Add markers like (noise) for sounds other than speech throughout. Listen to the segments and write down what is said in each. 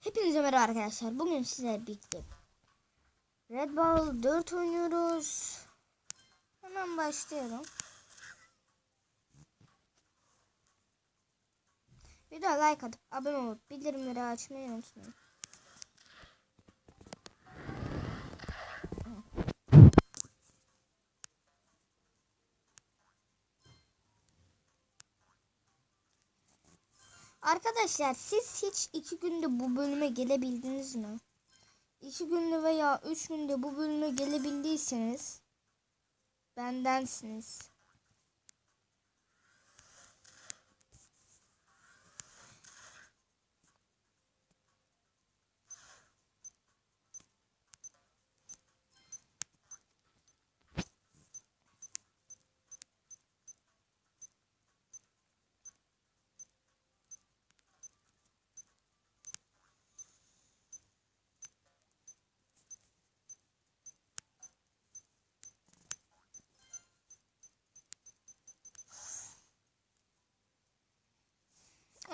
Hepinize merhaba arkadaşlar. Bugün sizlerle birlikte Red Ball 4 oynuyoruz. Hemen başlayalım. Videoya like atıp abone olup bildirimleri açmayı unutmayın. Arkadaşlar siz hiç iki günde bu bölüme gelebildiniz mi? İki günde veya üç günde bu bölüme gelebildiyseniz bendensiniz.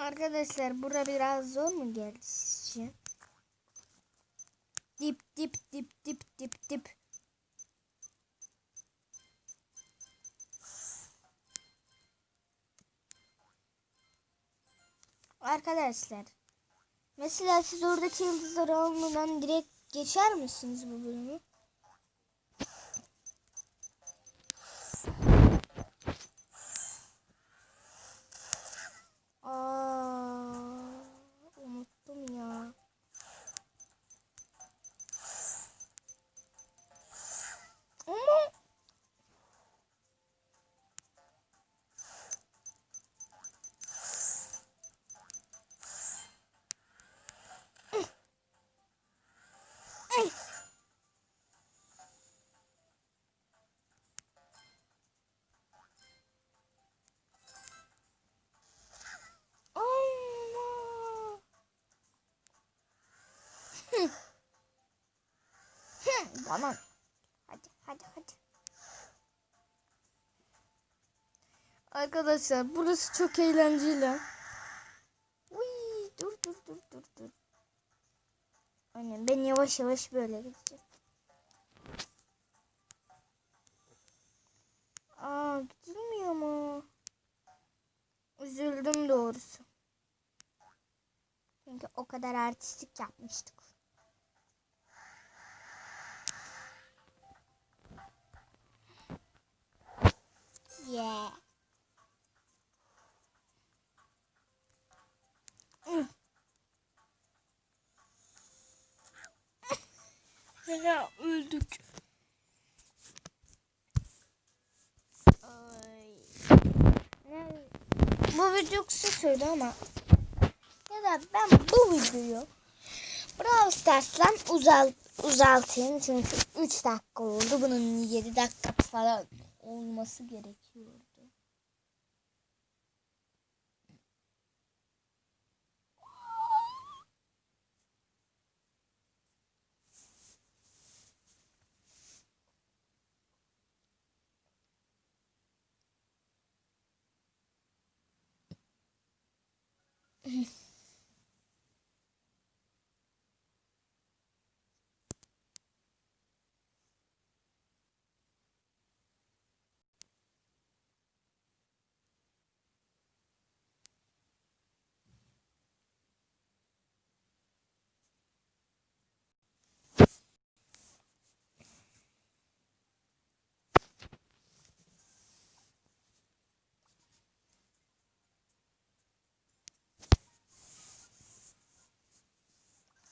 Arkadaşlar bura biraz zor mu geldi sizce? Dip dip dip dip dip dip. Arkadaşlar mesela siz oradaki yıldızları almadan direkt geçer misiniz bu bölümü? Tamam. Hadi hadi hadi. Arkadaşlar burası çok eğlenceli. Uy, dur dur dur dur dur. Aynen ben yavaş yavaş böyle gideceğim. Aa gidilmiyor mu? Üzüldüm doğrusu. Çünkü o kadar artistik yapmıştık. Yeah. (laughs) Ya öldük. Ay. Bu video kısa sürdü ama ya da ben bu videoyu Brawl Stars'tan uzalt, uzaltayım çünkü 3 dakika oldu. Bunun 7 dakika falan olması Juste.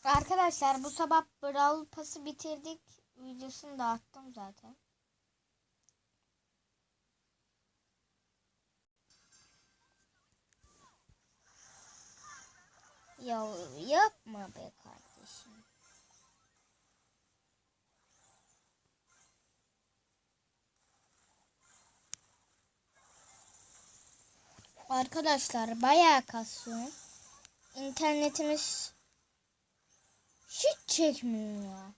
Arkadaşlar bu sabah Brawl Pass'ı bitirdik. Videosunu da attım zaten. Ya yapma be kardeşim. Arkadaşlar bayağı kasıyor. İnternetimiz hiç çekmiyor.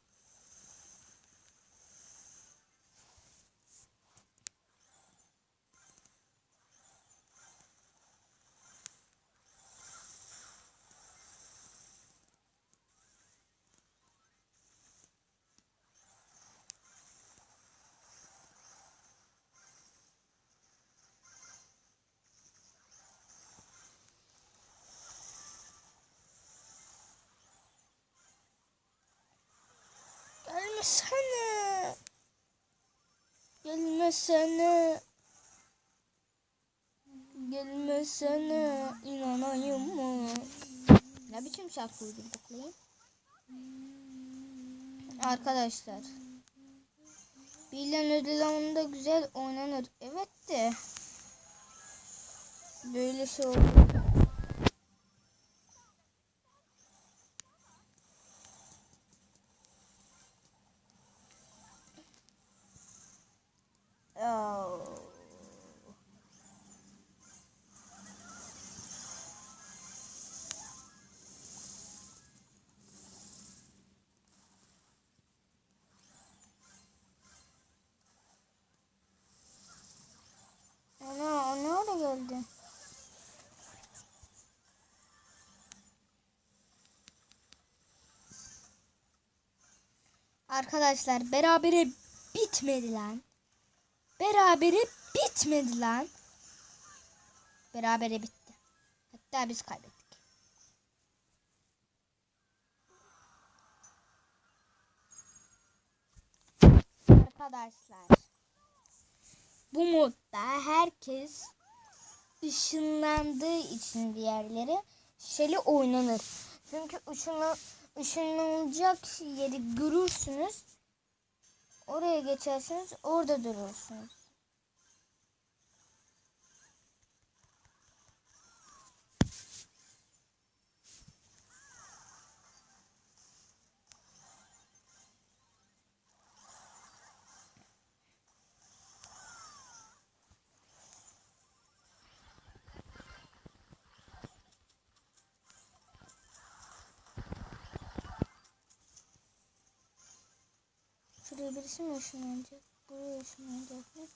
Gelmesene. Gelmesene. Gelmesene. inanayım mı? Ne biçim şarkı uydurduk? Arkadaşlar. Bilen ödül güzel oynanır. Evet de. Böyle şey oldu. Oh. Ana o ne ara geldi? Arkadaşlar berabere bitmedi lan. Berabere bitmedi lan. Berabere bitti. Hatta biz kaybettik. Arkadaşlar. Bu modda herkes ışınlandığı için diğerleri şeli oynanır. Çünkü ışınla, ışınlanacak yeri görürsünüz. Oraya geçersiniz orada durursunuz. Birisi mi ışınlanacak? Buraya ışınlanacak mı?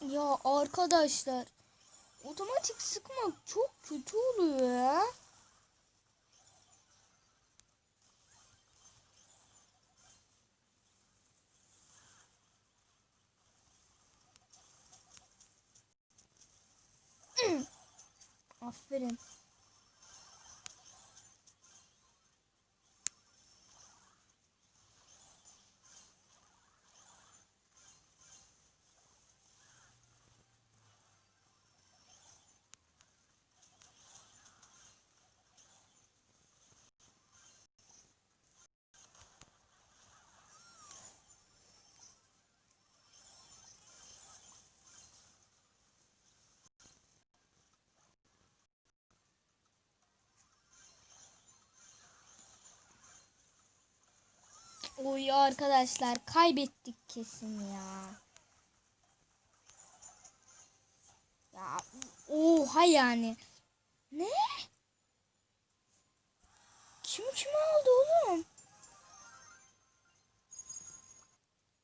Ya arkadaşlar otomatik sıkmak çok kötü oluyor ya. (clears throat) Aferin. Oy arkadaşlar kaybettik kesin ya. Ya oha yani. Ne? Kim kimi aldı oğlum?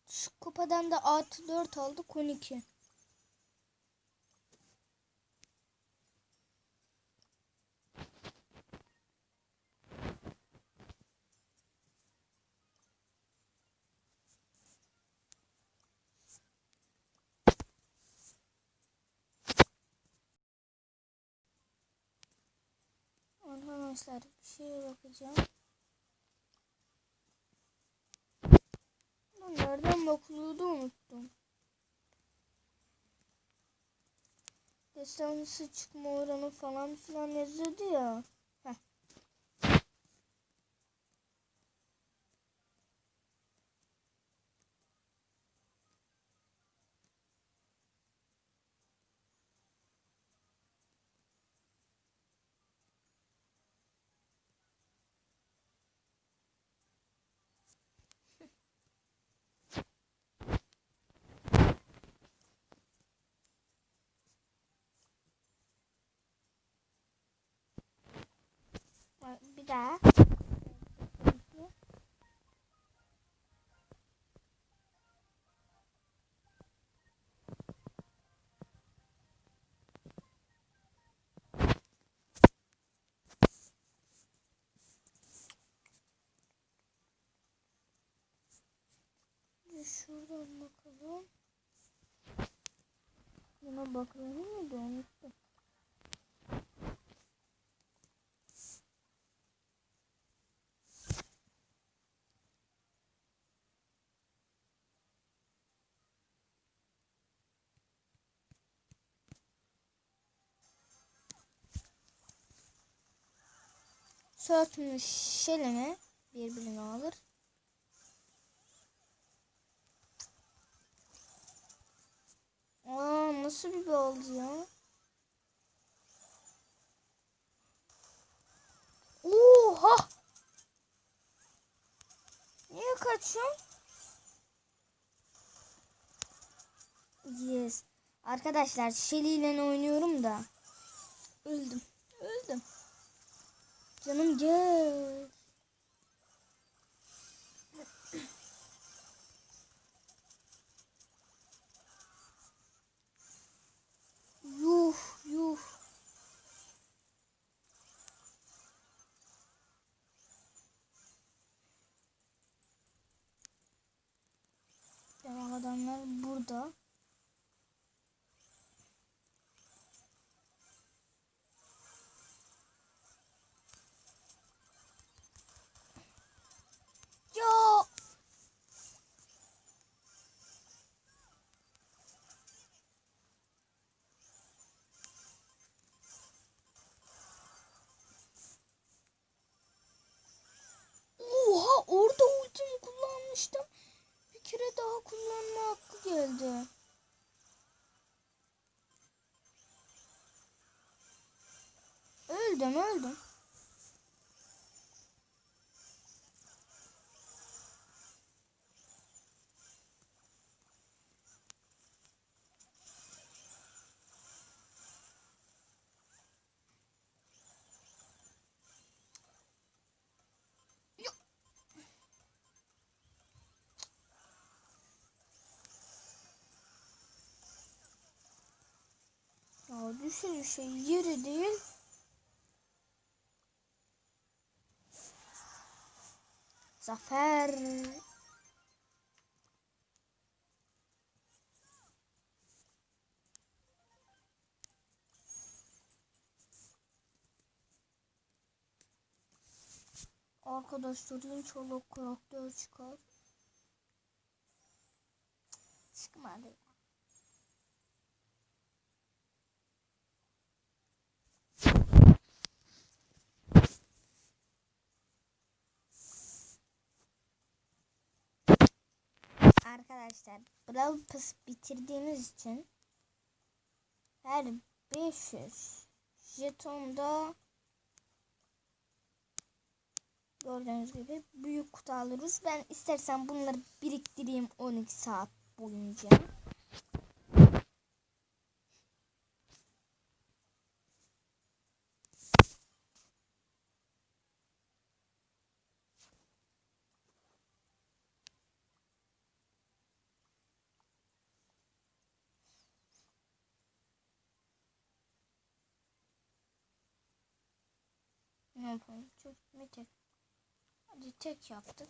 Şu kupadan da artı 4 aldık 12. Arkadaşlar bir şeye bakacağım. Ben nereden bakılıyordu unuttum. Destansı çıkma oranı falan filan yazıyordu ya. Bir daha. şuradan bakalım. Buna bakmayı mı dönmüştüm? Söğütmüş şeleme birbirine alır. Aa nasıl bir oldu ya? Oha! Niye kaçıyorsun? Yes. Arkadaşlar Shelly ile oynuyorum da. Öldüm. Canım gel. Yuh yuh. Devam adamlar burada. Ya şey yeri değil. Zafer. Arkadaşlar inşallah karakter çıkar. Çıkmadı. Arkadaşlar Brawl Pass bitirdiğimiz için her 500 jetonda gördüğünüz gibi büyük kutu alırız. Ben istersen bunları biriktireyim 12 saat boyunca. yapalım. Çökme tek. Hadi tek yaptık.